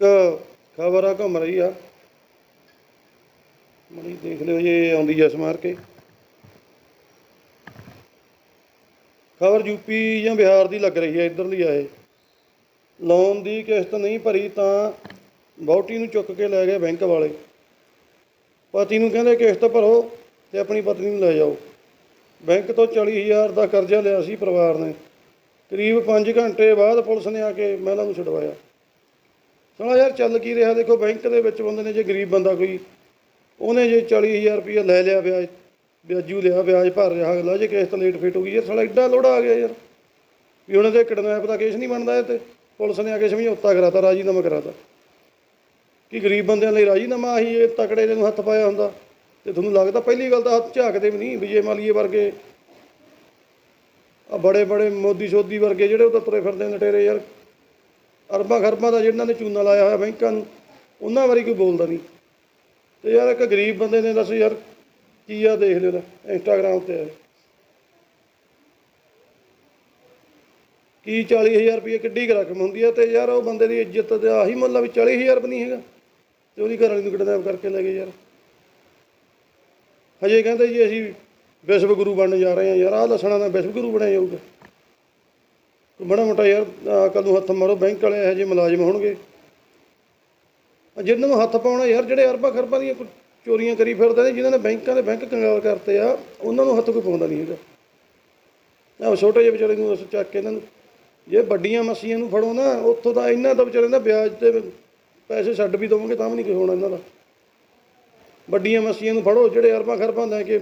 ਖਬਰ ਆ ਘੁੰਮ ਰਹੀ ਆ। ਮਣੀ ਦੇਖ ਲਿਓ ਜੇ ਆਉਂਦੀ ਐ ਸਮਾਰ ਕੇ। ਖਬਰ ਯੂਪੀ ਜਾਂ ਬਿਹਾਰ ਦੀ ਲੱਗ ਰਹੀ ਹੈ ਇੱਧਰਲੀ ਆ ਇਹ। ਲੋਨ ਦੀ ਕਿਸ਼ਤ ਨਹੀਂ ਭਰੀ ਤਾਂ ਵਹੁਟੀ ਨੂੰ ਚੁੱਕ ਕੇ ਲੈ ਗਏ ਬੈਂਕ ਵਾਲੇ। ਪਤੀ ਨੂੰ ਕਹਿੰਦੇ, ਕਿਸ਼ਤ ਭਰੋ ਤੇ ਆਪਣੀ ਪਤਨੀ ਨੂੰ ਲੈ ਜਾਓ। ਬੈਂਕ ਤੋਂ 40000 ਦਾ ਕਰਜ਼ਾ ਲਿਆ ਸੀ ਪਰਿਵਾਰ ਨੇ। ਕਰੀਬ 5 ਘੰਟੇ ਬਾਅਦ ਪੁਲਿਸ ਨੇ ਆ ਕੇ ਮਹਿਲਾ ਨੂੰ ਛੁਡਵਾਇਆ। ਸੁਣਾ ਯਾਰ ਚੱਲ ਕੀ ਰਿਹਾ? ਦੇਖੋ ਬੈਂਕ ਦੇ ਵਿੱਚ ਬੰਦੇ ਨੇ ਜੇ ਗਰੀਬ ਬੰਦਾ ਕੋਈ, ਉਹਨੇ ਜੇ 40000 ਰੁਪਏ ਲੈ ਲਿਆ ਵਿਆਜ, ਵਿਆਜੂ ਲਿਆ, ਵਿਆਜ ਭਰ ਰਿਹਾ, ਅਗਲਾ ਜੇ ਕਿਸ਼ਤ ਲੇਟ ਫੇਟ ਹੋ ਗਈ, ਯਾਰ ਸਾਲਾ ਐਡਾ ਲੋੜਾ ਆ ਗਿਆ ਯਾਰ। ਵੀ ਉਹਨਾਂ ਦੇ ਕਿਡਨੈਪ ਦਾ ਕੇਸ ਨਹੀਂ ਬਣਦਾ ਇਹ ਤੇ। ਪੁਲਿਸ ਨੇ ਆ ਕੇ ਸਮਝੌਤਾ ਕਰਾਤਾ, ਰਾਜੀਨਾਮਾ ਕਰਾਤਾ। ਕਿ ਗਰੀਬ ਬੰਦਿਆਂ ਲਈ ਰਾਜੀਨਾਮਾ ਆਹੀ ਇਹ ਤਕੜੇ ਦੇ ਨੂੰ ਹੱਥ ਪਾਇਆ ਹੁੰਦਾ। ਤੇ ਤੁਹਾਨੂੰ ਲੱਗਦਾ ਪਹਿਲੀ ਗੱਲ ਤਾਂ ਹੱਥ ਝਾਕਦੇ ਵੀ ਨਹੀਂ, ਵਿਜੇ ਮਾਲੀਏ ਵਰਗੇ। ਆ ਬੜੇ ਬੜੇ ਮੋਦੀ ਸੋਦੀ ਵਰਗੇ ਜਿਹੜੇ ਉਹ ਤਾਂ ਤੁਰੇ ਫਿਰਦੇ ਨੇ ਲਟੇਰੇ ਯਾਰ। ਅਰਬਾਂ ਖਰਬਾਂ ਦਾ ਜਿਹਨਾਂ ਨੇ ਚੂਨਾ ਲਾਇਆ ਹੋਇਆ ਬੈਂਕਾਂ ਨੂੰ, ਉਹਨਾਂ ਬਾਰੇ ਕੋਈ ਬੋਲਦਾ ਨਹੀਂ। ਤੇ ਯਾਰ ਇੱਕ ਗਰੀਬ ਬੰਦੇ ਨੇ ਦੱਸ ਯਾਰ, ਕੀ ਆ ਦੇਖ ਲਿਓ ਇੰਸਟਾਗ੍ਰਾਮ ਤੇ ਕੀ 40000 ਰੁਪਏ ਕਿੱਡੀ ਕੁ ਰਕਮ ਹੁੰਦੀ ਹੈ ਤੇ ਯਾਰ ਉਹ ਬੰਦੇ ਦੀ ਇੱਜ਼ਤ ਦਾ ਆਹੀ ਮੁੱਲ ਆ ਵੀ 40000 ਵੀ ਨਹੀਂ ਹੈਗਾ, ਤੇ ਉਹਦੀ ਘਰ ਵਾਲੀ ਨੂੰ ਕਿਡਨੈਪ ਕਰਕੇ ਲੈ ਗਏ ਯਾਰ। ਹਜੇ ਕਹਿੰਦੇ ਜੀ ਅਸੀਂ ਵਿਸ਼ਵ ਗੁਰੂ ਬਣਨ ਜਾ ਰਹੇ ਹਾਂ ਯਾਰ, ਆਹ ਲਸਣਾ ਦਾ ਵਿਸ਼ਵ ਗੁਰੂ ਬਣਿਆ ਜਾਊਗਾ। ਕੋਈ ਮੋਟਾ ਯਾਰ ਅਕਲ ਨੂੰ ਹੱਥ ਮਾਰੋ, ਬੈਂਕ ਵਾਲੇ ਇਹੋ ਜਿਹੇ ਮੁਲਾਜ਼ਮ ਹੋਣਗੇ। ਜਿਹਨਾਂ ਨੂੰ ਹੱਥ ਪਾਉਣਾ ਯਾਰ, ਜਿਹੜੇ ਅਰਬਾਂ ਖਰਬਾਂ ਦੀਆਂ ਕੋਈ ਚੋਰੀਆਂ ਕਰੀ ਫਿਰਦੇ ਨੇ, ਜਿਨ੍ਹਾਂ ਨੇ ਬੈਂਕਾਂ ਦੇ ਬੈਂਕ ਕੰਗਾਲ ਕਰਤੇ ਆ, ਉਹਨਾਂ ਨੂੰ ਹੱਥ ਕੋਈ ਪਾਉਂਦਾ ਨਹੀਂ ਹੈਗਾ। ਆਹ ਛੋਟੇ ਜਿਹੇ ਵਿਚਾਰੇ ਨੂੰ ਅਸੀਂ ਚੱਕ ਕੇ ਇਹਨਾਂ ਨੂੰ, ਜੇ ਵੱਡੀਆਂ ਮਸੀਆਂ ਨੂੰ ਫੜੋ ਨਾ, ਉੱਥੋਂ ਦਾ ਇਹਨਾਂ ਦਾ ਵਿਚਾਰੇ ਦਾ ਵਿਆਜ ਤੇ ਪੈਸੇ ਛੱਡ ਵੀ ਦਵੋਗੇ, ਤਾਂ ਵੀ ਨਹੀਂ ਕੋਈ ਹੋਣਾ ਇਹਨਾਂ ਦਾ। ਵੱਡੀਆਂ ਮਸੀਆਂ ਨੂੰ ਫੜੋ, ਜਿਹੜੇ ਅਰਬਾਂ ਖਰਬਾਂ ਲੈ ਕੇ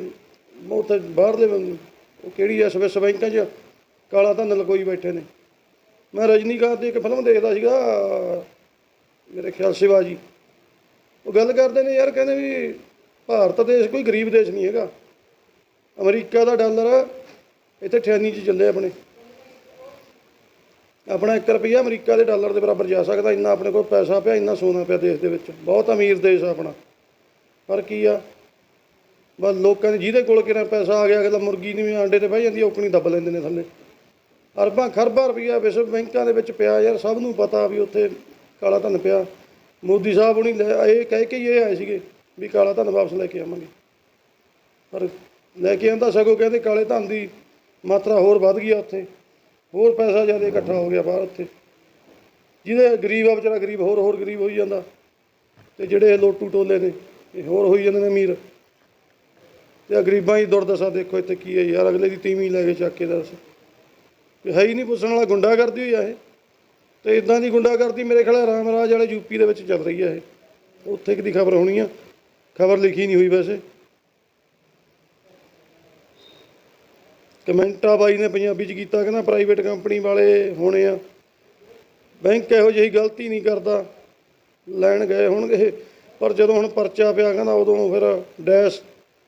ਉੱਥੇ ਬਾਹਰਲੇ ਬੰਦੇ ਉਹ ਕਿਹੜੀ ਐ ਸਵਿਸ ਬੈਂਕਾਂ 'ਚ ਕਾਲਾ ਧਨ ਲਕੋਈ ਬੈਠੇ ਨੇ। ਮੈਂ ਰਜਨੀਕਾਂਤ ਦੀ ਇੱਕ ਫਿਲਮ ਦੇਖਦਾ ਸੀਗਾ, ਮੇਰੇ ਖਿਆਲ ਸ਼ਿਵਾਜੀ। ਉਹ ਗੱਲ ਕਰਦੇ ਨੇ ਯਾਰ, ਕਹਿੰਦੇ ਵੀ ਭਾਰਤ ਦੇਸ਼ ਕੋਈ ਗਰੀਬ ਦੇਸ਼ ਨਹੀਂ ਹੈਗਾ। ਅਮਰੀਕਾ ਦਾ ਡਾਲਰ ਇੱਥੇ 98 ਚ ਚੱਲੇ ਆਪਣੇ। ਆਪਣਾ 1 ਰੁਪਿਆ ਅਮਰੀਕਾ ਦੇ ਡਾਲਰ ਦੇ ਬਰਾਬਰ ਜਾ ਸਕਦਾ, ਇੰਨਾ ਆਪਣੇ ਕੋਲ ਪੈਸਾ ਪਿਆ, ਇੰਨਾ ਸੋਨਾ ਪਿਆ ਦੇਸ਼ ਦੇ ਵਿੱਚ। ਬਹੁਤ ਅਮੀਰ ਦੇਸ਼ ਆ ਆਪਣਾ। ਪਰ ਕੀ ਆ? ਬਸ ਲੋਕਾਂ ਦੇ ਜਿਹਦੇ ਕੋਲ ਕਿਹੜਾ ਪੈਸਾ ਆ ਗਿਆ, ਅਗਲਾ ਮੁਰਗੀ ਨਹੀਂ ਆਂਡੇ ਤੇ ਬਹਿ ਜਾਂਦੀ ਔਕਣੀ ਦੱਬ ਲੈਂਦੇ ਨੇ ਥੱਲੇ। ਅਰਬਾਂ ਖਰਬਾਂ ਰੁਪਈਆ ਵਿਸ਼ਵ ਬੈਂਕਾਂ ਦੇ ਵਿੱਚ ਪਿਆ ਯਾਰ, ਸਭ ਨੂੰ ਪਤਾ ਵੀ ਉੱਥੇ ਕਾਲਾ ਧਨ ਪਿਆ। ਮੋਦੀ ਸਾਹਿਬ ਹੁਣੀ ਲੈ ਇਹ ਕਹਿ ਕੇ ਹੀ ਇਹ ਆਏ ਸੀਗੇ ਵੀ ਕਾਲਾ ਧਨ ਵਾਪਸ ਲੈ ਕੇ ਆਵਾਂਗੇ। ਪਰ ਲੈ ਕੇ ਆਂਦਾ ਸਗੋਂ ਕਹਿੰਦੇ ਕਾਲੇ ਧਨ ਦੀ ਮਾਤਰਾ ਹੋਰ ਵੱਧ ਗਈ ਆ ਉੱਥੇ। ਹੋਰ ਪੈਸਾ ਜ਼ਿਆਦਾ ਇਕੱਠਾ ਹੋ ਗਿਆ ਬਾਹਰ ਉੱਥੇ। ਜਿਹਦੇ ਗਰੀਬ ਆ, ਵਿਚਾਰਾ ਗਰੀਬ, ਹੋਰ ਹੋਰ ਗਰੀਬ ਹੋਈ ਜਾਂਦਾ। ਤੇ ਜਿਹੜੇ ਇਹ ਲੋਟੂ ਟੋਲੇ ਨੇ, ਇਹ ਹੋਰ ਹੋਈ ਜਾਂਦੇ ਨੇ ਅਮੀਰ। ਤੇ ਗਰੀਬਾਂ ਦੀ ਦੁਰਦਸ਼ਾ ਦੇਖੋ ਇੱਥੇ ਕੀ ਹੈ ਯਾਰ, ਅਗਲੇ ਦੀ ਤੀਵੀਂ ਲੈ ਕੇ ਚੱਕ ਕੇ ਦੱਸ। ਕਿ ਹੈ ਹੀ ਨਹੀਂ ਪੁੱਛਣ ਵਾਲਾ, ਗੁੰਡਾਗਰਦੀ ਹੋਈ ਆ ਇਹ। ਤੇ ਇਦਾਂ ਦੀ ਗੁੰਡਾਗਰਦੀ ਮੇਰੇ ਖਿਆਲ ਰਾਮ ਰਾਜ ਵਾਲੇ ਯੂਪੀ ਦੇ ਵਿੱਚ ਚੱਲ ਰਹੀ ਹੈ ਇਹ। ਉੱਥੇ ਕਿਦੀ ਖਬਰ ਹੋਣੀ ਆ? ਖਬਰ ਲਿਖੀ ਨਹੀਂ ਹੋਈ ਵੈਸੇ। ਕਮੈਂਟਾ ਬਾਈ ਨੇ ਪੰਜਾਬੀ ਚ ਕੀਤਾ, ਕਹਿੰਦਾ ਪ੍ਰਾਈਵੇਟ ਕੰਪਨੀ ਵਾਲੇ ਹੋਣੇ ਆ। ਬੈਂਕ ਇਹੋ ਜਿਹੀ ਗਲਤੀ ਨਹੀਂ ਕਰਦਾ। ਲੈਣ ਗਏ ਹੋਣਗੇ ਪਰ ਜਦੋਂ ਹੁਣ ਪਰਚਾ ਪਿਆ, ਕਹਿੰਦਾ ਉਦੋਂ ਫਿਰ ਡੈਸ਼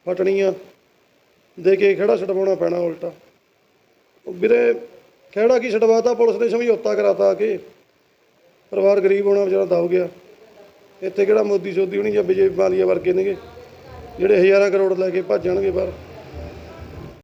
ਫਟਣੀ ਆ। ਦੇ ਕੇ ਖੜਾ ਛਡਵਾਉਣਾ ਪੈਣਾ ਉਲਟਾ। ਵੀਰੇ ਖਹਿੜਾ ਕੀ ਛਡਵਾਤਾ, ਪੁਲਿਸ ਨੇ ਸਮਝੌਤਾ ਕਰਾਤਾ ਕਿ। ਪਰਿਵਾਰ ਗਰੀਬ ਹੋਣਾ ਵਿਚਾਰਾ ਦਬ ਗਿਆ। ਇੱਥੇ ਕਿਹੜਾ ਮੋਦੀ ਸੋਦੀ ਹੋਣੀ ਜਾਂ ਵਿਜੇ ਮਾਲੀਆ ਵਰਗੇ ਨੇਗੇ, ਜਿਹੜੇ ਹਜ਼ਾਰਾਂ ਕਰੋੜ ਲੈ ਕੇ ਭੱਜ ਜਾਣਗੇ ਬਾਹਰ।